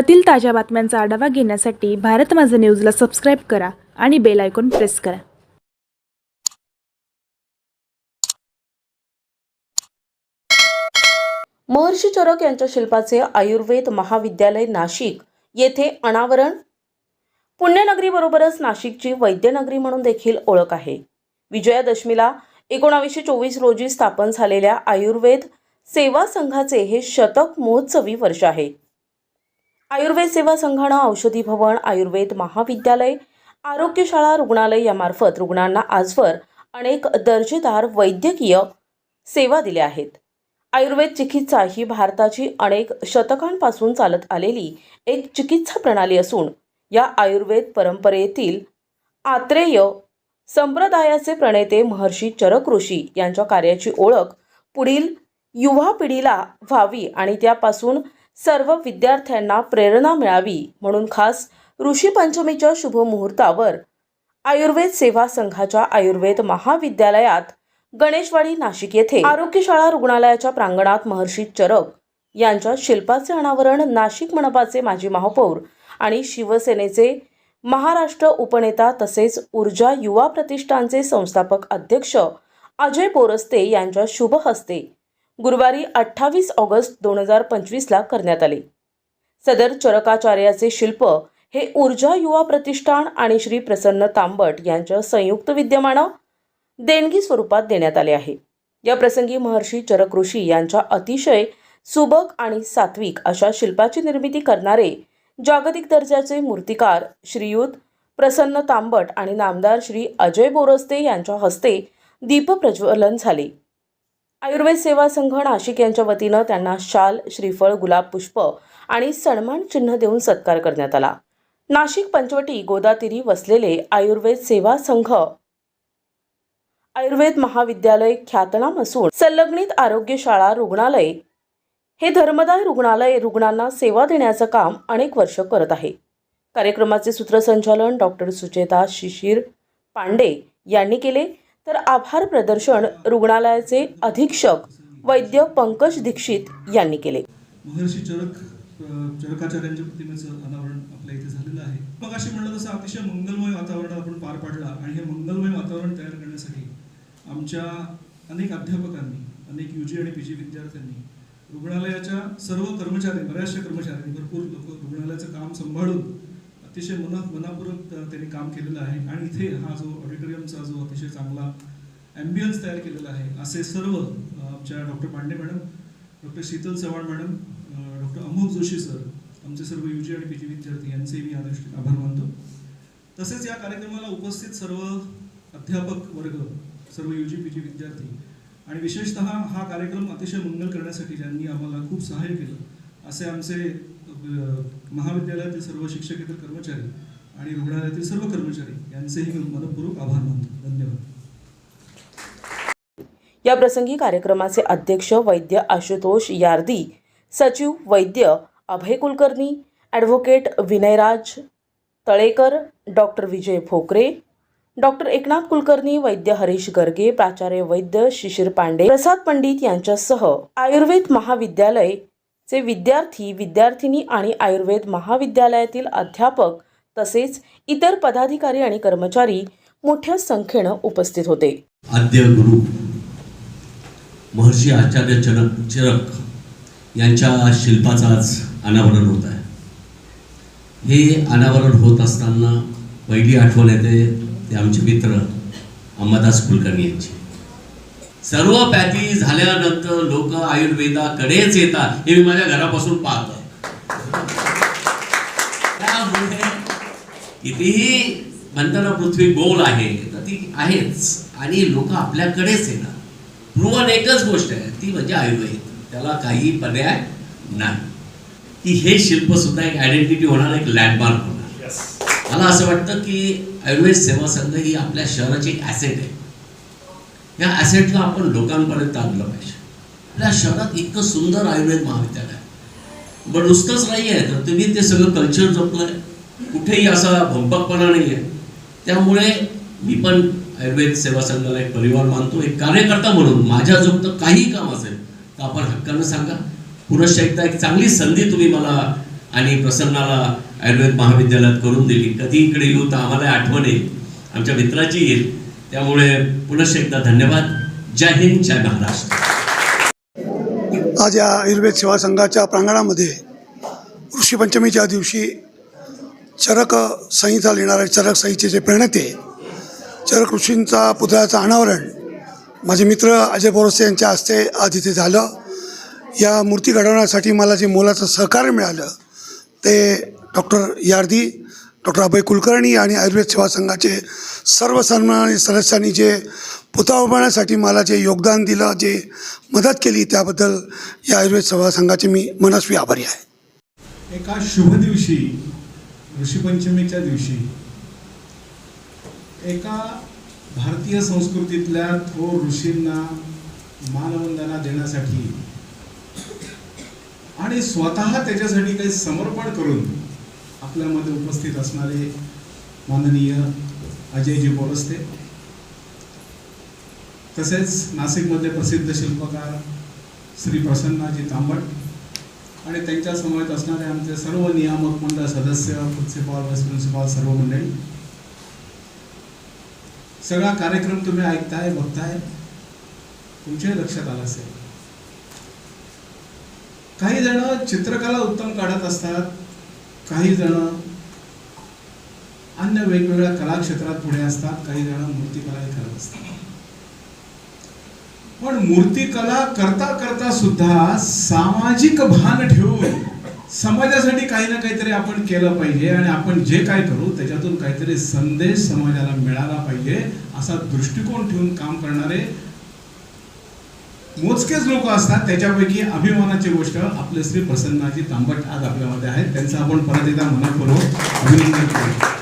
भारतातील ताज्या बातम्यांचा आढावा घेण्यासाठी भारत माझं न्यूजला सबस्क्राईब करा आणि बेल आयकॉन प्रेस करा. महर्षी चरक यांच्या शिल्पाचे आयुर्वेद महाविद्यालय नाशिक. येथे अनावरण. पुण्यनगरीबरोबरच नाशिकची वैद्यनगरी म्हणून देखील ओळख आहे. विजयादशमीला एकोणावीसशे चोवीस रोजी स्थापन झालेल्या आयुर्वेद सेवा संघाचे हे शतक महोत्सवी वर्ष आहे. आयुर्वेद सेवा संघानं औषधी भवन आयुर्वेद महाविद्यालय आरोग्यशाळा रुग्णालय यामार्फत रुग्णांना आजवर अनेक दर्जेदार वैद्यकीय सेवा दिल्या आहेत. आयुर्वेद चिकित्सा ही भारताची अनेक शतकांपासून चालत आलेली एक चिकित्सा प्रणाली असून या आयुर्वेद परंपरेतील आत्रेय संप्रदायाचे प्रणेते महर्षी चरक ऋषी यांच्या कार्याची ओळख पुढील युवा पिढीला व्हावी आणि त्यापासून सर्व विद्यार्थ्यांना प्रेरणा मिळावी म्हणून खास ऋषी पंचमीच्या शुभ मुहूर्तावर आयुर्वेद सेवा संघाच्या आयुर्वेद महाविद्यालयात गणेशवाडी नाशिक येथे आरोग्यशाळा रुग्णालयाच्या प्रांगणात महर्षी चरक यांच्या शिल्पाचे अनावरण नाशिक मनपाचे माजी महापौर आणि शिवसेनेचे महाराष्ट्र उपनेता तसेच ऊर्जा युवा प्रतिष्ठानचे संस्थापक अध्यक्ष अजय बोरस्ते यांच्या शुभ हस्ते गुरुवारी अठ्ठावीस ऑगस्ट दोन हजार पंचवीसला करण्यात आले. सदर चरकाचार्याचे शिल्प हे ऊर्जा युवा प्रतिष्ठान आणि श्री प्रसन्न तांबट यांच्या संयुक्त विद्यमानं देणगी स्वरूपात देण्यात आले आहे. या प्रसंगी महर्षी चरक ऋषी यांच्या अतिशय सुबक आणि सात्विक अशा शिल्पाची निर्मिती करणारे जागतिक दर्जाचे मूर्तिकार श्रीयुत प्रसन्न तांबट आणि नामदार श्री अजय बोरस्ते यांच्या हस्ते दीपप्रज्वलन झाले. आयुर्वेद सेवा संघ नाशिक यांच्या वतीनं त्यांना शाल श्रीफळ गुलाब पुष्प आणि सन्मान चिन्ह देऊन सत्कार करण्यात आला. नाशिक पंचवटी गोदातीरी वसलेले आयुर्वेद सेवा संघ आयुर्वेद महाविद्यालय ख्यातनाम असून संलग्नित आरोग्यशाळा रुग्णालय हे धर्मदाय रुग्णालय रुग्णांना सेवा देण्याचं काम अनेक वर्ष करत आहे. कार्यक्रमाचे सूत्रसंचालन डॉक्टर सुचेता शिशिर पांडे यांनी केले. तर आभार प्रदर्शन रुग्णालयाचे अधीक्षक वैद्य पंकज दीक्षित यांनी केले. महर्षी चरक चरकाचार्यांच्या प्रतिमेचं अनावरण आपल्या इथे झालेलं आहे. मग असे म्हणलं तसं अतिशय मंगलमय वातावरण आपण पार पाडला आणि हे मंगलमय वातावरण तयार करण्यासाठी आमच्या अनेक अध्यापकांनी अनेक यू जी आणि पी जी विद्यार्थ्यांनी रुग्णालयाच्या सर्व कर्मचारी बऱ्याचशा कर्मचाऱ्यांनी भरपूर लोक रुग्णालयाचं काम सांभाळून अतिशय मना मनापूर्वक त्यांनी काम केलेलं आहे. आणि इथे हा जो ऑडिटोरियमचा जो अतिशय चांगला ॲम्बियन्स तयार केलेला आहे असे सर्व आमच्या doctor Pandey madam doctor Sheetal Chavan madam doctor Amol Joshi sir आमचे सर्व यू जी आणि पी जी विद्यार्थी यांचे मी या दृष्टीने आभार मानतो. तसेच या कार्यक्रमाला उपस्थित सर्व अध्यापक वर्ग serve you G P G विद्यार्थी आणि विशेषतः हा कार्यक्रम अतिशय मंगल करण्यासाठी ज्यांनी आम्हाला खूप सहाय्य केलं असे आमचे महाविद्यालयातील सर्व शिक्षकेतर कर्मचारी आणि रुग्णालयातील सर्व कर्मचारी यांचेही मी मनपूर्वक आभार मानतो. धन्यवाद. या प्रसंगी कार्यक्रमाचे अध्यक्ष वैद्य आशुतोष यार्दी सचिव वैद्य Abhay Kulkarni advocate Vinayraj Talekar doctor Vijay Bhokare doctor Eknath Kulkarni वैद्य हरीश गर्गे प्राचार्य वैद्य शिशिर पांडे प्रसाद पंडित यांच्यासह आयुर्वेद महाविद्यालय चे विद्यार्थी विद्यार्थिनी आणि आयुर्वेद महाविद्यालयातील अध्यापक तसेच इतर पदाधिकारी आणि कर्मचारी मोठ्या संख्येनं उपस्थित होते. आद्य गुरु महर्षी आचार्य चरक चरक यांच्या शिल्पाचं आज अनावरण होत आहे. हे अनावरण होत असताना पहिली आठवण येते ते आमचे मित्र अंबादास कुलकर्णी यांची. सर्व पॅथी झाल्यानंतर लोक आयुर्वेदाकडेच येतात हे मी माझ्या घरापासून पाहतो त्यामुळे कितीही म्हणताना पृथ्वी गोल आहे तर ती आहेच. आणि लोक आपल्याकडेच येणार प्रुवन एकच गोष्ट आहे ती म्हणजे आयुर्वेद. त्याला काही पर्याय नाही. की हे शिल्प सुद्धा एक आयडेंटिटी होणार एक लँडमार्क होणार. मला असं वाटतं की आयुर्वेद सेवा संघ ही आपल्या शहराची एक ॲसेट आहे. या ॲसेटला आपण लोकांपर्यंत आणलं पाहिजे. आपल्या शहरात इतकं सुंदर आयुर्वेद महाविद्यालय आहे. पण नुसतंच नाही आहे तर तुम्ही ते सगळं कल्चर जपलंय कुठेही असा भंपकपणा नाही आहे त्यामुळे मी पण आयुर्वेद सेवा संघाला एक परिवार मानतो एक कार्यकर्ता म्हणून माझ्या तर काही काम असेल तर आपण हक्कानं सांगा. पुनश्च एकदा एक चांगली संधी तुम्ही मला आणि प्रसन्नाला आयुर्वेद महाविद्यालयात करून दिली. कधी इकडे येऊ तर आम्हाला आठवण येईल. आमच्या मित्राची येईल. त्यामुळे पुनश्च एकदा धन्यवाद. जय हिंद जय महाराष्ट्र. आज या आयुर्वेद सेवा संघाच्या प्रांगणामध्ये ऋषीपंचमीच्या दिवशी चरक संहिता लिहिणारे चरक संहितेचे प्रणेते चरक ऋषींचा पुतळ्याचं अनावरण माझे मित्र अजय बोरसे यांच्या हस्ते आज इथे झालं. या मूर्ती घडवण्यासाठी मला जे मोलाचं सहकार्य मिळालं ते डॉक्टर यार्दी डॉक्टर अभय कुलकर्णी आणि आयुर्वेद सेवा संघाचे सर्व सन्मानित सदस्यांनी जे पुतळा उभारण्यासाठी मला जे योगदान दिलं जे मदत केली त्याबद्दल या आयुर्वेद सेवा संघाचे मी मनस्वी आभारी आहे. एका शुभ दिवशी ऋषीपंचमीच्या दिवशी एका भारतीय संस्कृतीतल्या थोर ऋषींना मानवंदना देण्यासाठी आणि स्वतः त्याच्यासाठी काही समर्पण करून आपल्यामध्ये उपस्थित असणारे माननीय अजयजी बोरस्ते. तसेच नाशिकमधले प्रसिद्ध शिल्पकार श्री प्रसन्नाजी तांबट आणि त्यांच्या समवेत असणारे आमचे सर्व नियामक मंडळ सदस्य प्रिन्सिपॉल वाईस प्रिन्सिपॉल सर्व मंडळी. सगळा कार्यक्रम तुम्ही ऐकताय बघताय तुमच्याही लक्षात आलं असेल. काही जण चित्रकला उत्तम काढत असतात काही जण अन्य वेगवेगळ्या कला क्षेत्रात पुढे असतात काही जण मूर्तिकलाही करत असतात. पण मूर्तिकला करता करता सुद्धा सामाजिक भान ठेवून समाजासाठी काही ना काहीतरी आपण केलं पाहिजे आणि आपण जे काय करू त्याच्यातून काहीतरी संदेश समाजाला मिळाला पाहिजे असा दृष्टिकोन ठेवून काम करणारे मोजकेच लोक असतात त्याच्यापैकी अभिमानाची गोष्ट आपले श्री प्रसन्नाजी तांबट आज आपल्यामध्ये आहेत. त्यांचं आपण परत एकदा मनपूर्वक अभिनंदन करू